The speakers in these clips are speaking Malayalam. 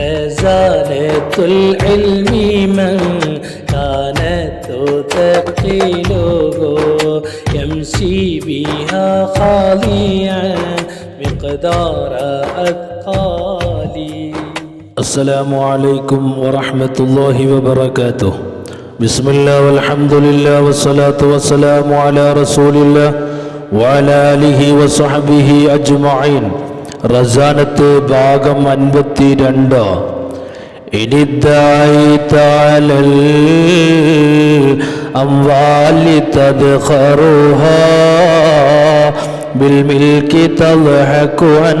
خزانة العلم من كانت تثقله يمشي بها خاليا مقدار أثقالي. السلام عليكم ورحمة الله وبركاته. بسم الله والحمد لله والصلاة والسلام على رسول الله وعلى آله وصحبه أجمعين. റസാനത്ത് ഭാഗം അൻപത്തി രണ്ട് إنِدَّعَيْتَ على الأموال تدخرها بالملك تضحك عن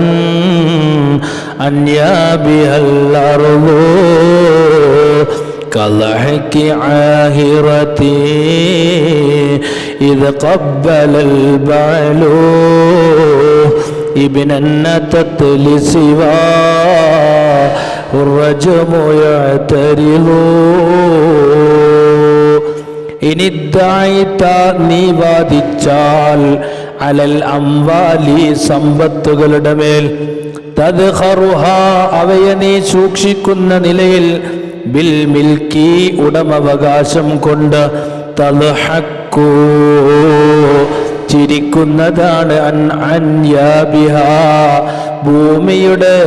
أنيابها الأرض كضحك عاهرتي إذ قبل البعل ابن النتت لسوى الرجم يعترض ഇനിദ്ദായിത്ത നീ വാദിച്ചാൽ അലൽ അംവാലി സമ്പത്തുകളുടെ മേൽ തദ്ഹറുഹ അവയെ നീ സൂക്ഷിക്കുന്ന നിലയിൽ ബിൽ മിൽക്കി ഉടമവകാശം കൊണ്ട് തൽഹക്കൂ ചിരിക്കുന്നതാണ് അൻ അൻയാബിഹ ഭൂമിയുടെ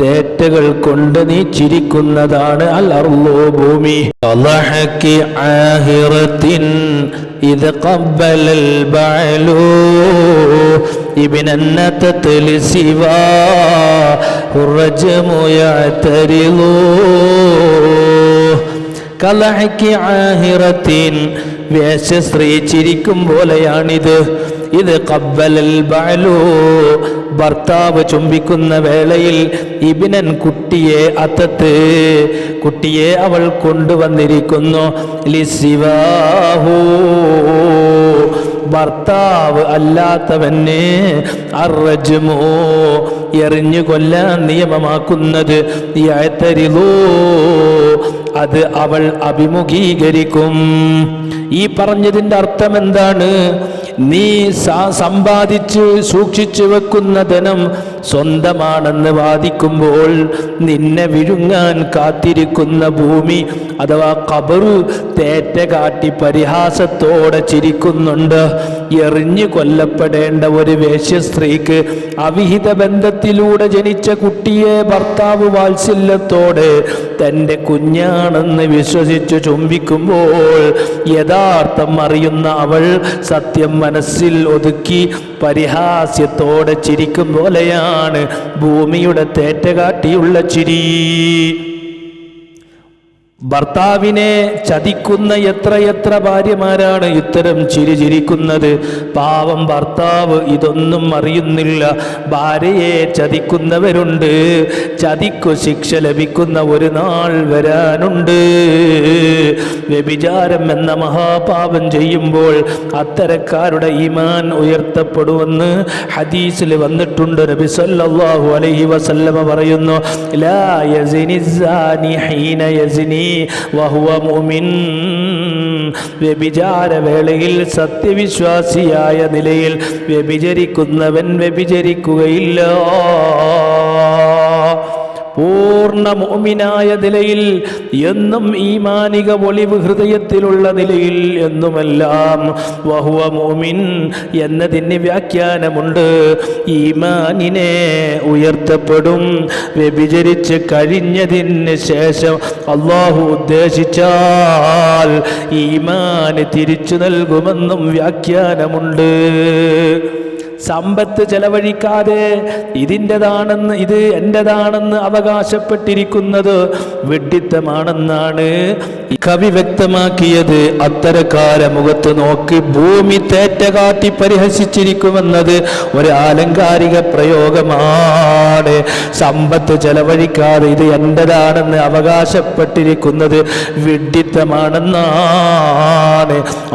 തേറ്റകൾ കൊണ്ട് നീ ചിരിക്കുന്നതാണ് അൽ അർളോ ഭൂമി അലഹക്കി ആഹിറത്തിൻ ഇത് قبل البعل ابن النتت لسوى الرجم يعترض കലഹയ്ക്ക് ആഹിറത്തിൻ വേശ ചിരിക്കും പോലെയാണിത്. ഇത് കബ്ബലൽ ബാലു ഭർത്താവ് ചുംബിക്കുന്ന വേളയിൽ ഇബിനൻ കുട്ടിയെ അത്തത്ത്. കുട്ടിയെ അവൾ കൊണ്ടുവന്നിരിക്കുന്നു. ലിസിവാഹു. ഭർത്താവ് അല്ലാത്തവന് അറജുമോ എറിഞ്ഞു കൊല്ലാൻ നിയമമാക്കുന്നത് യഅ്തരിളൂ അത് അവൾ അഭിമുഖീകരിക്കും. ഈ പറഞ്ഞതിന്റെ അർത്ഥം എന്താണ് നീ സമ്പാദിച്ച് സൂക്ഷിച്ചു വെക്കുന്ന ധനം സ്വന്തമാണെന്ന് വാദിക്കുമ്പോൾ നിന്നെ വിഴുങ്ങാൻ കാത്തിരിക്കുന്ന ഭൂമി അഥവാ കബറു തേറ്റ കാട്ടി പരിഹാസത്തോടെ ചിരിക്കുന്നുണ്ട്. എറിഞ്ഞു കൊല്ലപ്പെടേണ്ട ഒരു വേശ്യസ്ത്രീക്ക് അവിഹിത ബന്ധത്തിലൂടെ ജനിച്ച കുട്ടിയെ ഭർത്താവ് വാത്സല്യത്തോടെ തന്റെ കുഞ്ഞാണെന്ന് വിശ്വസിച്ചു ചുംബിക്കുമ്പോൾ യഥാർത്ഥം അറിയുന്ന അവൾ സത്യം മനസ്സിൽ ഒതുക്കി പരിഹാസ്യത്തോടെ ചിരിക്കും പോലെയാണ് ഭൂമിയുടെ തേറ്റകാട്ടിയുള്ള ചിരി. ഭർത്താവിനെ ചതിക്കുന്ന എത്രയെത്ര ഭാര്യമാരാണ് ഇത്തരം ചിരി ചിരിക്കുന്നത് പാവം ഭർത്താവ് ഇതൊന്നും അറിയുന്നില്ല. ഭാര്യയെ ചതിക്കുന്നവരുണ്ട്. ചതിക്കു ശിക്ഷ ലഭിക്കുന്ന ഒരു നാൾ വരാനുണ്ട്. വ്യഭിചാരം എന്ന മഹാപാപം ചെയ്യുമ്പോൾ അത്തരക്കാരുടെ ഈമാൻ ഉയർത്തപ്പെടുമെന്ന് ഹദീസിൽ വന്നിട്ടുണ്ട്. നബി സല്ലല്ലാഹു അലൈഹി വസല്ലമ പറയുന്നു ലാ യസിനി ഹീന യസിനി വഹുവ മുഅ്മിൻ. വ്യഭിചാര സത്യവിശ്വാസിയായ നിലയിൽ വ്യഭിചരിക്കുന്നവൻ വ്യഭിചരിക്കുകയില്ല. പൂർണ മോമിനായ നിലയിൽ എന്നും ഈമാനിക ഒളിവ് ഹൃദയത്തിലുള്ള നിലയിൽ എന്നുമെല്ലാം വഹുവ മോമിൻ എന്നതിന് വ്യാഖ്യാനമുണ്ട്. ഈമാനിനെ ഉയർത്തപ്പെടും. വ്യഭിചരിച്ച് കഴിഞ്ഞതിന് ശേഷം അള്ളാഹു ഉദ്ദേശിച്ചാൽ ഈമാന് തിരിച്ചു നൽകുമെന്നും വ്യാഖ്യാനമുണ്ട്. സമ്പത്ത് ചെലവഴിക്കാതെ ഇതിന്റെതാണെന്ന് ഇത് എന്റെതാണെന്ന് അവകാശപ്പെട്ടിരിക്കുന്നത് വെഡിത്തമാണെന്നാണ് കവി വ്യക്തമാക്കിയത്. അത്തരക്കാര മുഖത്ത് നോക്കി ഭൂമി തേറ്റ കാട്ടി പരിഹസിച്ചിരിക്കുമെന്നത് ഒരു ആലങ്കാരിക പ്രയോഗമാണ്. സമ്പത്ത് ചെലവഴിക്കാതെ ഇത് എന്റെതാണെന്ന് അവകാശപ്പെട്ടിരിക്കുന്നത് വിഡ്ഢിത്തമാണെന്നാണ്.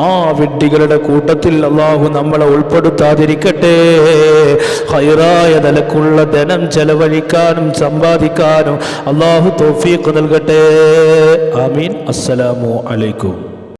ആ വിഡ്ഢികളുടെ കൂട്ടത്തിൽ അള്ളാഹു നമ്മളെ ഉൾപ്പെടുത്താതിരിക്കട്ടെ. ഹൈറായ നിലക്കുള്ള ധനം ചെലവഴിക്കാനും സമ്പാദിക്കാനും അള്ളാഹു തോഫീഖ് നൽകട്ടെ. ആമീൻ. അസ്സലാമു അലൈക്കും.